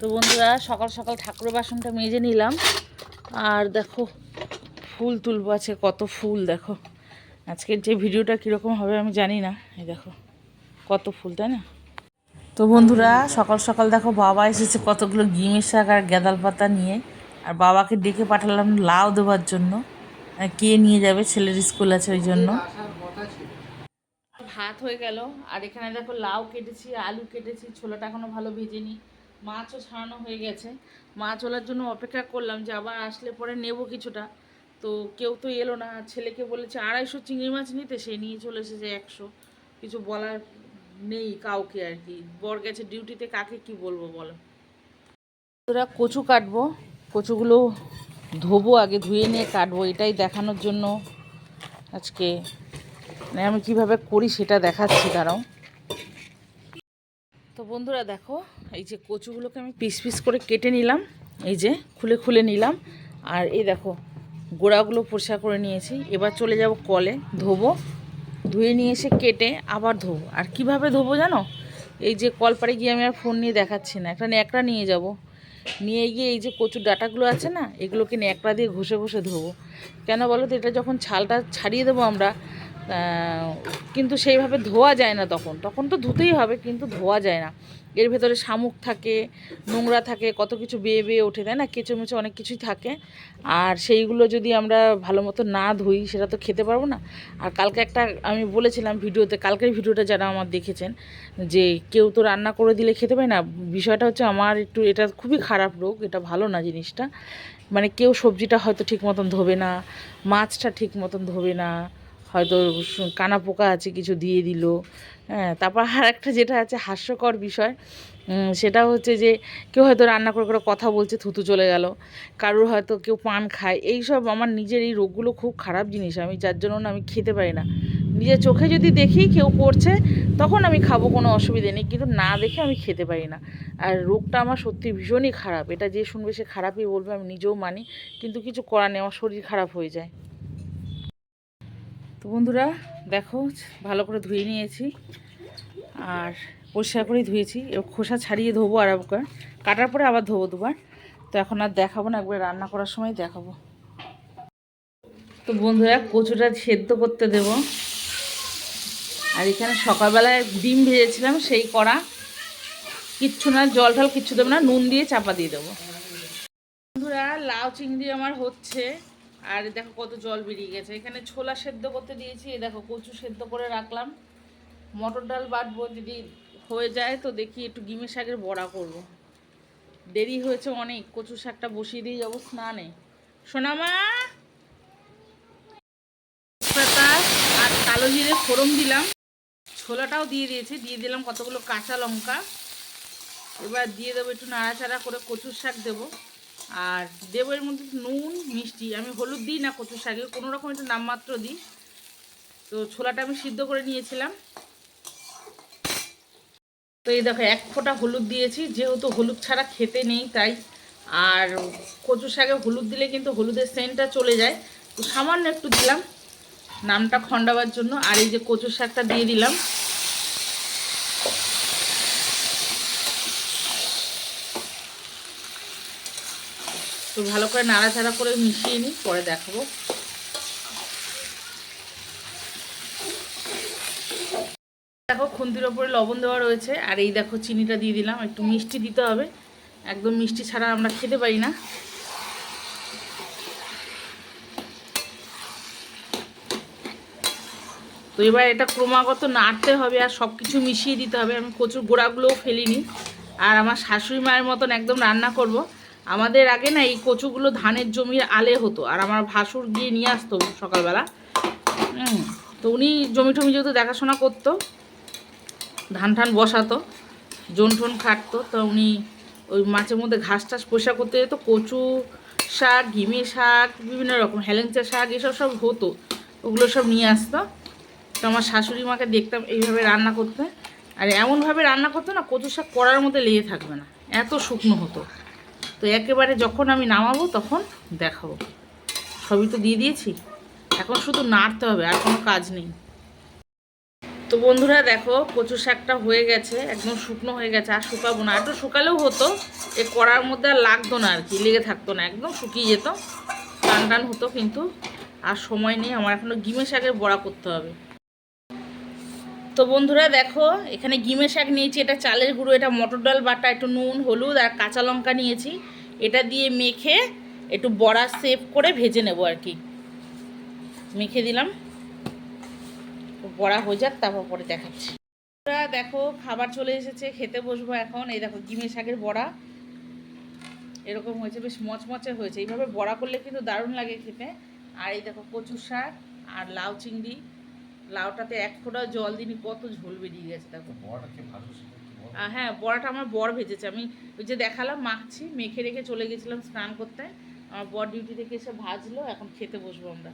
তো বন্ধুরা, সকাল সকাল ঠাকুরের বাসনটা মেজে নিলাম। আর দেখো, ফুল তুলবো আছে কত ফুল দেখো। আজকের যে ভিডিওটা কীরকম হবে আমি জানি না। এই দেখো, কত ফুল, তাই না? তো বন্ধুরা, সকাল সকাল দেখো, বাবা এসেছে কতগুলো গিমের শাক আর গেঁদাল পাতা নিয়ে। আর বাবাকে ডেকে পাঠালাম লাউ দেওয়ার জন্য। কে নিয়ে যাবে? ছেলের স্কুল আছে, ওই জন্য। ভাত হয়ে গেল। আর এখানে দেখো, লাউ কেটেছি, আলু কেটেছি, ছোলাটা এখনও ভালো ভেজেনি। মাছও ছাড়ানো হয়ে গেছে। মাছ ওলার জন্য অপেক্ষা করলাম যে আবার আসলে পরে নেব কিছুটা। তো কেউ তো এলো না। ছেলেকে বলেছে, আড়াইশো চিংড়ি মাছ নিতে? সে নিয়ে চলে এসেছে একশো। কিছু বলার নেই কাউকে আর কি। বর গেছে ডিউটিতে, কাকে কি বলব বলো? তোরা কচু কাটবো। কচুগুলো ধোবো, আগে ধুয়ে নিয়ে কাটবো। এটাই দেখানোর জন্য আজকে। মানে আমি কীভাবে করি সেটা দেখাচ্ছি, দাঁড়াও। তো বন্ধুরা দেখো, এই যে কচুগুলোকে আমি পিস পিস করে কেটে নিলাম, এই যে খুলে খুলে নিলাম, আর এই দেখো, গোড়াগুলো পরিষ্কার করে নিয়েছি। এবার চলে যাব কলে, ধোবো, ধুয়ে নিয়ে এসে কেটে আবার ধোবো। আর কীভাবে ধোবো জানো? এই যে কলপাড়ে গিয়ে আমি আর ফোন নিয়ে দেখাচ্ছি না, একটা ন্যাকড়া নিয়ে যাব। নিয়ে গিয়ে এই যে কচুর ডাটাগুলো আছে না, এগুলোকে ন্যাকড়া দিয়ে ঘষে ঘষে ধোবো। কেন বলো তো, এটা যখন ছালটা ছাড়িয়ে দেবো আমরা কিন্তু সেইভাবে ধোয়া যায় না তখন। তখন তো ধুতেই হবে, কিন্তু ধোয়া যায় না। এর ভেতরে শামুক থাকে, নোংরা থাকে, কত কিছু বেয়ে বেয়ে ওঠে, তাই না? কেঁচো মেচো অনেক কিছুই থাকে। আর সেইগুলো যদি আমরা ভালো মতো না ধুই, সেটা তো খেতে পারব না। আর কালকে একটা আমি বলেছিলাম ভিডিওতে, কালকের ভিডিওটা যারা আমার দেখেছেন, যে কেউ তো রান্না করে দিলে খেতে পায় না, বিষয়টা হচ্ছে আমার একটু, এটা খুবই খারাপ রোগ, এটা ভালো না জিনিসটা। মানে কেউ সবজিটা হয়তো ঠিক মতন ধোবে না, মাছটা ঠিক মতন ধোবে না হয়তো কানা পোকা আছে, কিছু দিয়ে দিল। হ্যাঁ তারপর আর একটা যেটা আছে, হাস্যকর বিষয় সেটা হচ্ছে যে, কেউ হয়তো রান্না করে করে কথা বলছে, থুতু চলে গেল। কারোর হয়তো কেউ পান খায়। এই সব আমার নিজের এই রোগগুলো খুব খারাপ জিনিস। আমি যার জন্য আমি খেতে পারি না। নিজের চোখে যদি দেখি কেউ করছে, তখন আমি খাব, কোনো অসুবিধে নেই। কিন্তু না দেখে আমি খেতে পারি না। আর রোগটা আমার সত্যি ভীষণই খারাপ। এটা যে শুনবে, সে খারাপই বলবে, আমি নিজেও মানি। কিন্তু কিছু করার নেই, আমার শরীর খারাপ হয়ে যায়। তো বন্ধুরা, দেখো, ভালো করে ধুয়ে নিয়েছি আর পরিষ্কার করেই ধুয়েছি। এবার খোসা ছাড়িয়ে ধোবো আর একবার কাটার পরে আবার ধোবো দুবার। তো এখন আর দেখাবো না, একবার রান্না করার সময় দেখাবো। তো বন্ধুরা, কচুটা সেদ্ধ করতে দেব। আর এখানে সকালবেলায় ডিম ভেজেছিলাম, সেই করা কিচ্ছু না, জল টল কিচ্ছু দেবো না, নুন দিয়ে চাপা দিয়ে দেবো। বন্ধুরা, লাউ চিংড়ি আমার হচ্ছে। আর দেখো কত জল বেরিয়ে গেছে। এখানে ছোলা সেদ্ধ করতে দিয়েছি, এই দেখো কচু সেদ্ধ করে রাখলাম। মটর ডাল বাটবো যদি হয়ে যায় তো দেখি একটু গিমের শাকের বড়া করব। দেরি হয়েছে অনেক কচু শাকটা বসিয়ে দিয়ে যাব স্নানে। সোনামা! আর কালো জিরে ফোড়ন দিলাম। ছোলাটাও দিয়ে দিয়েছি, দিয়ে দিলাম কতগুলো কাঁচা লঙ্কা। এবার দিয়ে দেবো একটু নাড়াচাড়া করে কচুর শাক দেবো। আর দেবো এর মধ্যে নুন, মিষ্টি। আমি হলুদ দিই না কচুর শাকে, কোনো রকম একটু নামমাত্র দিই। তো ছোলাটা আমি সিদ্ধ করে নিয়েছিলাম। তো এই দেখো, এক ফোঁটা হলুদ দিয়েছি, যেহেতু হলুদ ছাড়া খেতে নেই তাই। আর কচু শাকে হলুদ দিলে কিন্তু হলুদের সেন্টটা চলে যায়। তো সামান্য একটু দিলাম, নামটা খণ্ডাবার জন্য। আর এই যে কচু শাকটা দিয়ে দিলাম তো ভালো করে নাড়াচাড়া করে মিশিয়ে নিই, পরে দেখাবো। দেখো খুন্তির ওপরে লবণ দেওয়া রয়েছে, আর এই দেখো চিনিটা দিয়ে দিলাম, একটু মিষ্টি দিতে হবে। একদম মিষ্টি ছাড়া আমরা খেতে পারি না। তো এবার এটা ক্রমাগত নাড়তে হবে আর সব কিছু মিশিয়ে দিতে হবে। আমি কচুর গোড়াগুলোও ফেলিনি। আর আমার শাশুড়ি মায়ের মতন একদম রান্না করব। আমাদের আগে না এই কচুগুলো ধানের জমির আলে হতো, আর আমার ভাসুর গিয়ে নিয়ে আসতো সকালবেলা। তো উনি জমি টমি যেহেতু দেখাশোনা করতো, ধান ঠান বসাতো, জোন টোন খাটতো, তো উনি ওই মাছের মধ্যে ঘাস টাস পোষা করতে যেত, কচু শাক, ঘিমে শাক, বিভিন্ন রকম হেলেঞ্চা শাক, এসব সব হতো, ওগুলো সব নিয়ে আসতো। তো আমার শাশুড়ি মাকে দেখতাম এইভাবে রান্না করতে, আর এমনভাবে রান্না করতো না, কচু শাক করার মধ্যে লেগে থাকবে না, এত শুকনো হতো। তো একেবারে যখন আমি নামাবো তখন দেখাবো। সবই তো দিয়ে দিয়েছি। এখন শুধু নাড়তে হবে, আর কোনো কাজ নেই। তো বন্ধুরা দেখো, কচু শাকটা হয়ে গেছে, একদম শুকনো হয়ে গেছে, আর শুকাবো না। একটু শুকালেও হতো, এ কড়ার মধ্যে আর লাগতো না আর কি, লেগে থাকতো না, একদম শুকিয়ে যেত। টান টান হতো কিন্তু, আর সময় নেই। আমার এখনও গিমে শাকের বড়া করতে হবে। তো বন্ধুরা দেখো, এখানে গিমে শাক নিয়েছি, এটা চালের গুঁড়ো, এটা মটর ডাল, বাটা, একটু নুন, হলুদ আর কাঁচা লঙ্কা নিয়েছি। এটা দিয়ে মেখে একটু বড়া সেভ করে ভেজে নেব আর কি। মেখে দিলাম। বড়া হয়ে যাক, তারপর পরে দেখাচ্ছি। দেখো, খাবার চলে এসেছে, খেতে বসবো এখন। এই দেখো, গিমে শাকের বড়া। এরকম হয়েছে, বেশ মচমচে হয়েছে। এইভাবে বড়া করলে কিন্তু দারুণ লাগে খেতে। আর এই দেখো কচু শাক আর লাউ চিংড়ি। লাউটাতে এক ফোঁটা জল দিনি কত ঝোল বেরিয়ে গেছে দেখো। হ্যাঁ বড়াটা আমার বর ভেজেছে। আমি ওই যে দেখালাম মাখছি মেখে রেখে চলে গেছিলাম স্নান করতে। আমার বর ডিউটি থেকে এসে ভাজলো এখন খেতে বসবো আমরা।